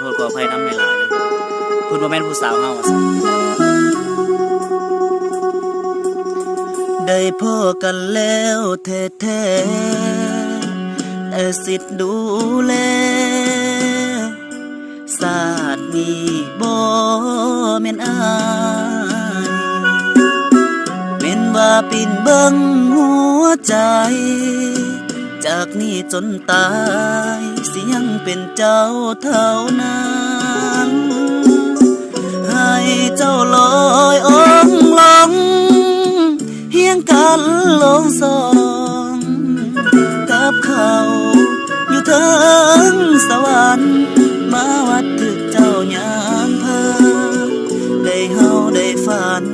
โทษขออภัยน้ำในหลายเพื่อนว่าแม่นผู้สาวเฮาว่าซั่นได้พ่อกันแล้วแท้ๆแต่สิทธิ์ดูแลศาสตร์นี้บ่แม่นอายเม่นว่าปิ่นเบิ่งหัวใจากนี้จนตาย เสียงเป็นเจ้าเท่านั้นให้เจ้าลอยองลงเฮียงกันลงสองกับเขาอยู่ทางสวรรค์มาวัดถึกเจ้ายามเพิ่งได้เฮาได้ฝัน